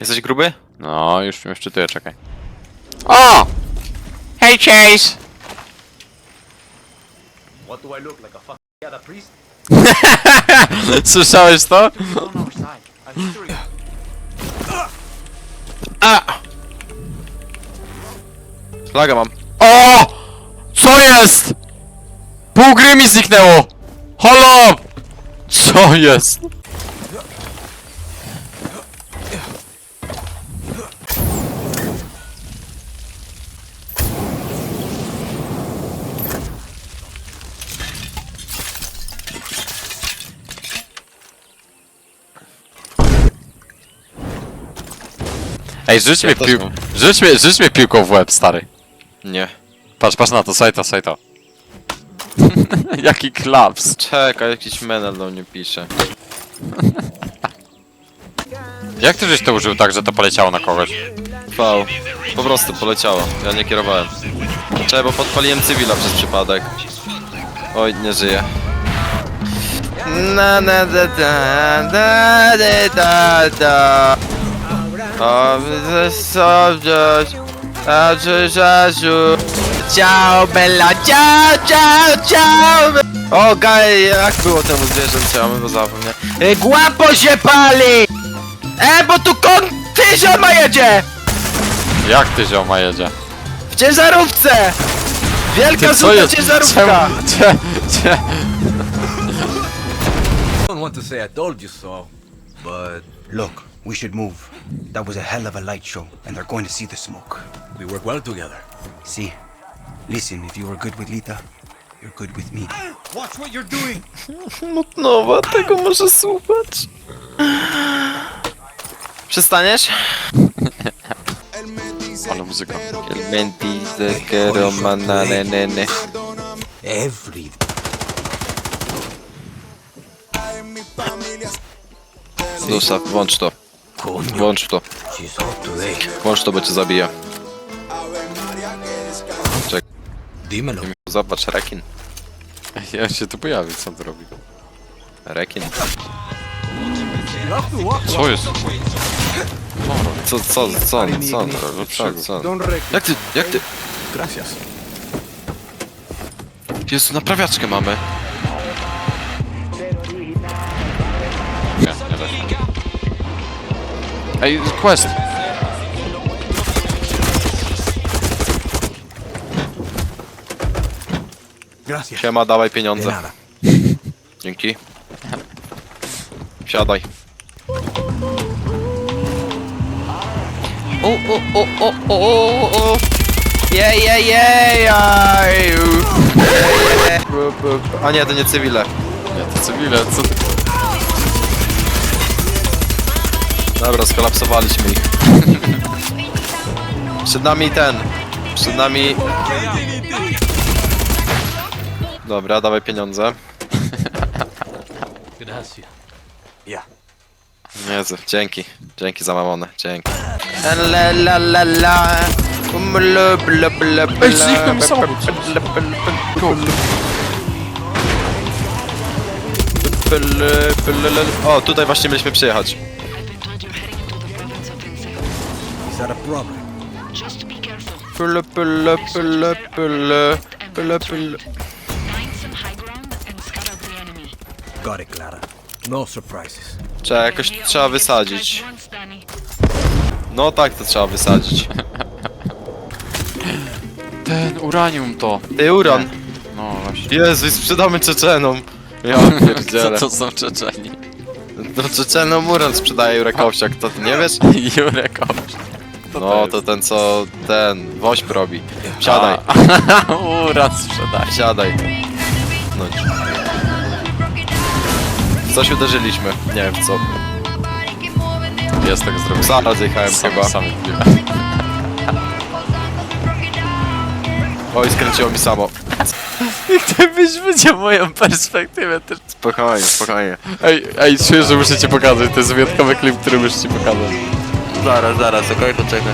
Jesteś gruby? No, już mnie wczytuję, czekaj. O! Hej, Chase! What do I look like a fucking yeah, priest? Słyszałeś to? On our side. I'm sure you A! Flaga mam. O! Co jest? Pół gry mi zniknęło! Holo! Co jest? Ej, rzuć mnie też pił... mam. Rzuć mnie, rzuć mnie piłką w łeb, stary. Nie. Patrz, patrz na to, słuchaj to, słuchaj to. Jaki klaps. Czekaj, jakiś menel do mnie pisze. Jak ty żeś to użył tak, że to poleciało na kogoś? V. Po prostu poleciało. Ja nie kierowałem. Czekaj, bo podpaliłem cywila przez przypadek. Oj, nie żyje. Na na da da da da da da O, sobie a czy żażu Ciao bella, ciao, ciao, ciao O, gaj, jak było temu zwierzęciom, bo zapomniałem e, Głapo się pali! E, bo tu kon tysiąc jedzie! Jak ty zioma jedzie? W ciężarówce! Wielka Ty jest? ciężarówka! Czemu? Cie, cie. I don't want to say I told you so, but Look, we should move. That was a hell of a light show, and they're going to see the smoke. we work well together. See? Listen, if you were good with Lita, you're good with me. Ah, watch what you're doing! Mutnowa, tego może słuchać. Przestaniesz? Ale muzyka. Elementi de kero mananene. Every Zostaw, włącz to. Włącz to. Włącz to, bo cię zabije. Dímelo. Zobacz, rekin. On się tu pojawił, co on tu robi? Rekin. Co jest? Co, co, co, co, co, co, co? Jak ty, jak ty? Gracias. Jezu, naprawiaczkę mamy. Ej, quest! Gracias. Siema, dawaj pieniądze. Dzięki. Siadaj. O, o, o, o, o, o. Jej, jej, jej, aj, u. A nie, to nie cywile. Nie, to cywile, co ty... Dobra, skolapsowaliśmy ich. Przed nami ten. Przed nami... Dobra, dawaj pieniądze. Gracias. Jezu, dzięki. Dzięki za mamonę, dzięki. La la la la. Bla, bla, bla, bla, Ej, zniknął mi samochód. bla, bla, bla, bla, bla, bla. O, tutaj właśnie mieliśmy przyjechać. That a problem? Just be careful. Find some high ground and scatter the enemy. Got it, Clara. No surprises. Trzeba jakoś trzeba wysadzić. No tak, to trzeba wysadzić. Ten, uranium to. Ty, uran. No właśnie. Jezu, i sprzedamy Czeczenom. Ja Co pierdzielę. to są Czeczeni? No Czeczenom uran sprzedaje Jurekowsiak, to ty nie wiesz? Jurek Owcz. No, to ten co ten woźb robi. Siadaj, Uran sprzedaj. siadaj. No. W Coś uderzyliśmy. Nie wiem w co. Jest tak zrobił. Zaraz jechałem Sam, chyba. sam Oj, skręciło mi samo. Gdybyś widział moją perspektywę też. Spokojnie, spokojnie. Ej, ej, czuję, że muszę ci pokazać. To jest wyjątkowy klip, który muszę ci pokazać. Zaraz, zaraz, okej, to czekaj.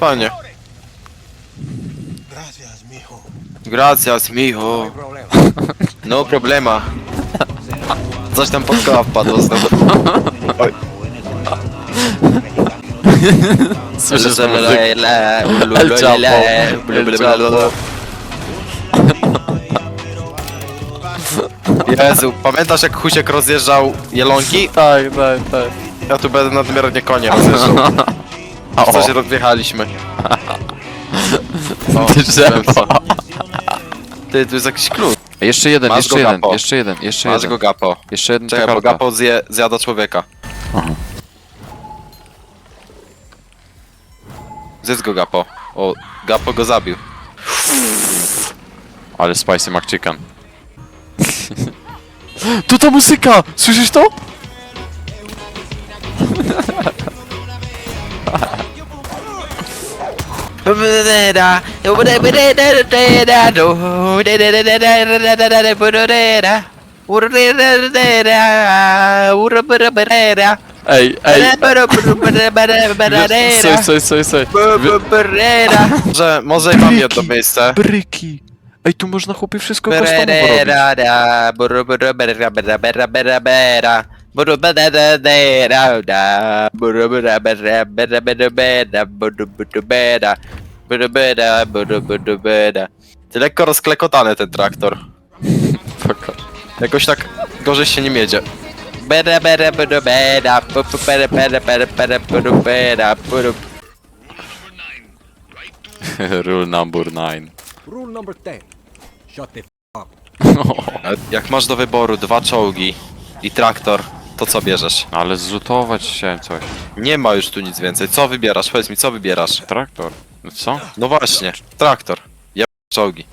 Fajnie. Gracias, mijo. No problema. Coś tam pod koła wpadło znowu. Oj. Słyszysz ten muzyk? El Chapo. El Chapo. Jezu, pamiętasz jak Husiek rozjeżdżał jelonki? Tak, tak, tak. Ja tu będę nadmiernie konie rozjeżdżał. W coś rozjechaliśmy. O, Drzewo. Ty, tu jest jakiś klucz. Jeszcze jeden, Masz jeszcze go, jeden, Gapo. jeszcze jeden, jeszcze Masz jeden. go gapo. Jeszcze jeden Czekaj, bo gapo zje, zjada człowieka. Zjedz go gapo. O, gapo go zabił. Ale spicy McChicken. Tu ta muzyka! Słyszysz to? Ej, ej! Soj, soj, soj, soj. Że może i mam jedno miejsce. Bryki! Ej, tu można chłopie wszystko customowo robić. Ty lekko rozklekotany ten traktor. Jakoś tak gorzej się nie miedzie. Rule number 9. Rule number 10. Shut the f up. Jak masz do wyboru dwa czołgi i traktor, to co bierzesz? Ale zrzutować chciałem coś. Nie ma już tu nic więcej. Co wybierasz? Powiedz mi, co wybierasz? Traktor. No Co? No właśnie, traktor. Ja czołgi.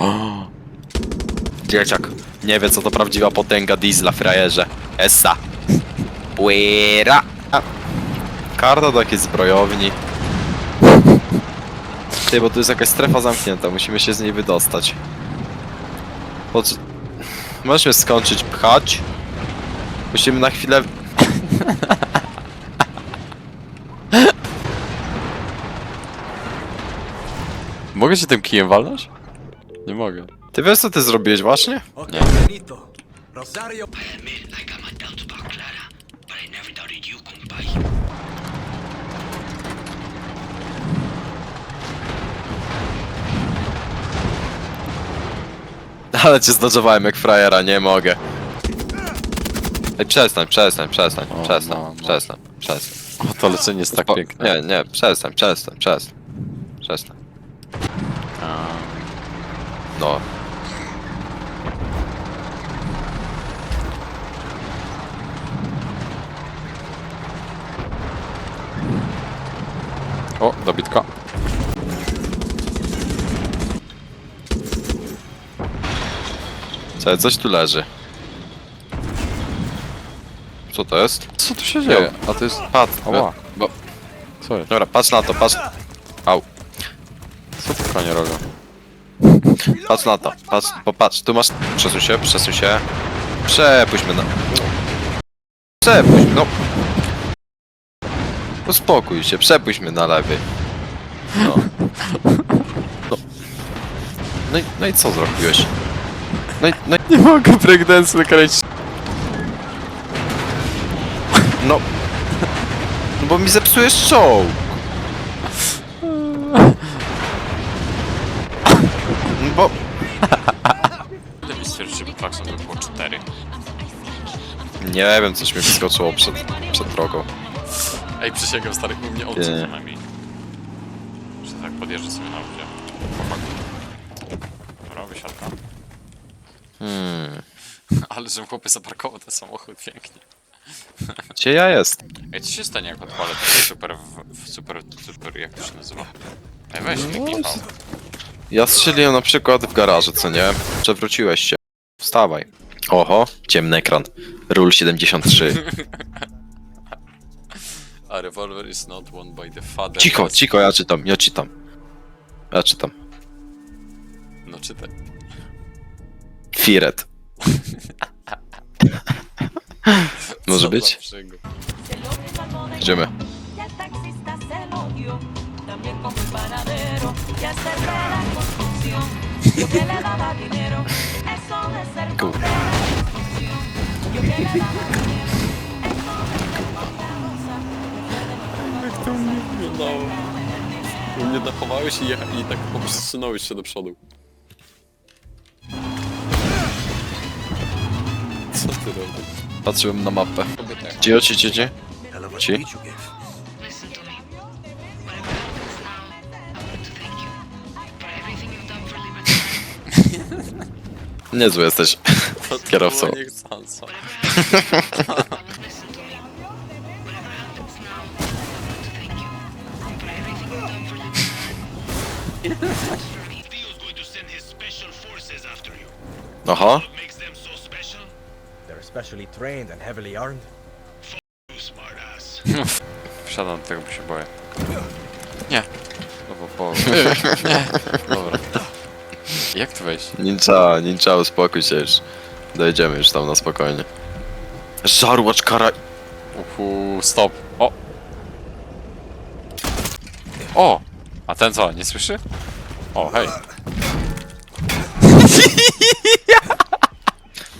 Dzieciak. Nie wie co to prawdziwa potęga diesla, frajerze. Essa. Płyra. A. Karta do jakiejś zbrojowni. Ty, bo tu jest jakaś strefa zamknięta, musimy się z niej wydostać. Możesz mnie skończyć pchać? Musimy na chwilę... Mogę się tym kijem walnąć? Nie mogę. Ty wiesz co ty zrobiłeś właśnie? Okay, Benito. Rosario. Ale cię zdodżowałem jak frajera, nie mogę. Ej, przestań, przestań, przestań, O, przestań, no, no. przestań, przestań. O, to lecenie jest tak Po- piękne. Nie, nie, przestań, przestań, przestań. Przestań. No. O, dobitka. Co, coś tu leży. Co to jest? Co tu się dzieje? A to jest... Patrz, Ała. bo, Co jest? dobra, patrz na to, patrz. Au, Co tu konie robią? patrz na to, patrz, popatrz, tu masz, przesuń się, przesuń się. Przepuśćmy na... Przepuść, no. Uspokój się, przepuśćmy na lewy. No. No. No i, no i co zrobiłeś? No i, no i, Nie mogę breakdance wykręcić. no. No bo mi zepsujesz czołg. No bo... Ile mi stwierdzić, żeby klakson to było 4? Nie wiem, coś mi wyskoczyło przed, przed drogą. Ej, przysięgam stary, u mnie Nie. owce co najmniej. Że tak podjeżdżę sobie na ludzie. Chłopak. Dobra, wysiadka. Ale że chłopy zaparkował ten samochód pięknie. Gdzie ja jest? Ej, co się stanie jak odpalę taki super, w, w super, super, jak to się nazywa? Ej, weź mi Michał. Ja strzeliłem na przykład w garażu, co nie? Przewróciłeś się. Wstawaj. Oho, ciemny ekran. Rule 73. A revolver is not won by the father. Cicho, cicho, ja czytam, ja czytam. Ja czytam. No czytaj. Firet. Może być? Idziemy. Kurwa. Jak to mnie wyglądało? U mnie dachowałeś i, jecha- i tak poprzestrzynąłeś się do przodu. Co ty robisz? Patrzyłem na mapę. Cio, ci, ci, ci. Listen to me. Whatever happens now, I want to thank you for everything you've done for Liberty. Niezły jesteś. Kierowcą. To było niechcąco. Listen to me. Whatever happens now, I want to thank you for everything you've done for Liberty. Theo's going to send his special forces after you. Aha. Specially trained and heavily armed. You smartass. Wsiadam, tego bo się boję. Nie. No bo po... Nie. Dobra. Jak tu wejść? Ninja, ninja, uspokój się już. Dojedziemy już tam na spokojnie. Żarłacz kara... Uhu, stop. O! O! A ten co, nie słyszy? O, hej.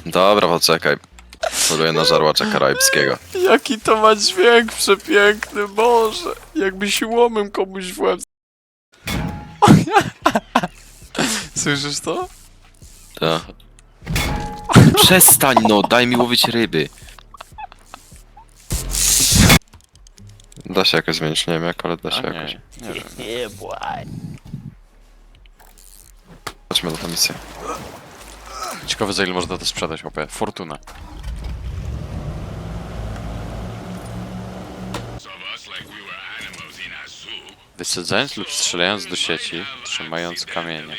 Dobra, poczekaj. Poluję na żarłacza karaibskiego. Jaki to ma dźwięk przepiękny, Boże! Jakby siłomym komuś w łeb. Słyszysz to? Ta. Przestań no, daj mi łowić ryby. Da się jakoś zmienić, nie wiem jak, ale da A się nie, jakoś. nie wiem. Chodźmy na tę misję. Ciekawe za ile można to sprzedać, opie. Fortuna. Wysadzając lub strzelając do sieci, trzymając kamienie.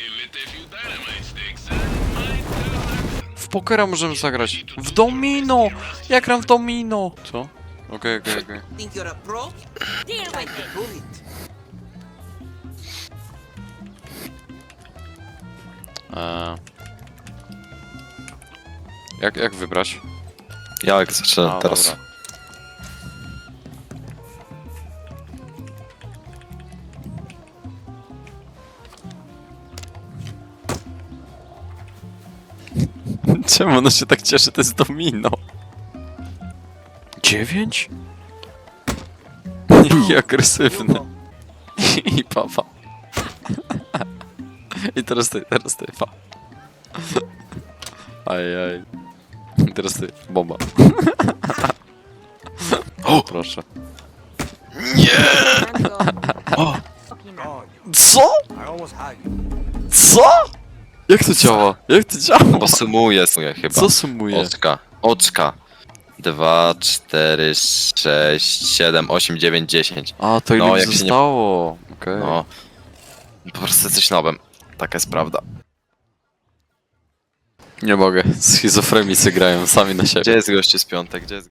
W pokera możemy zagrać. W domino! Ja gram w domino! Co? Okej, okej, okej. Think you're a pro? Deal with it. Prove it. Eee. Jak, jak wybrać? Jak zaczynę A, teraz? dobra. Czemu ono się tak cieszy? To jest domino. Dziewięć? I agresywny. I papa. I teraz ty, teraz ty, pa. Ajaj. I teraz ty, bomba. O, proszę. Co? Almost had you. Co? Jak to działa? Jak to działa? Bo sumuję, sumuję chyba. Co sumuje? Oczka, oczka. 2, 4, 6, 7, 8, 9, 10. A, to ile No, mi jak się nie- zostało? Okej. No. Po prostu jesteś nowym. Taka jest prawda. Nie mogę. Schizofrenicy grają sami na siebie. Gdzie jest goście z piątek? Gdzie jest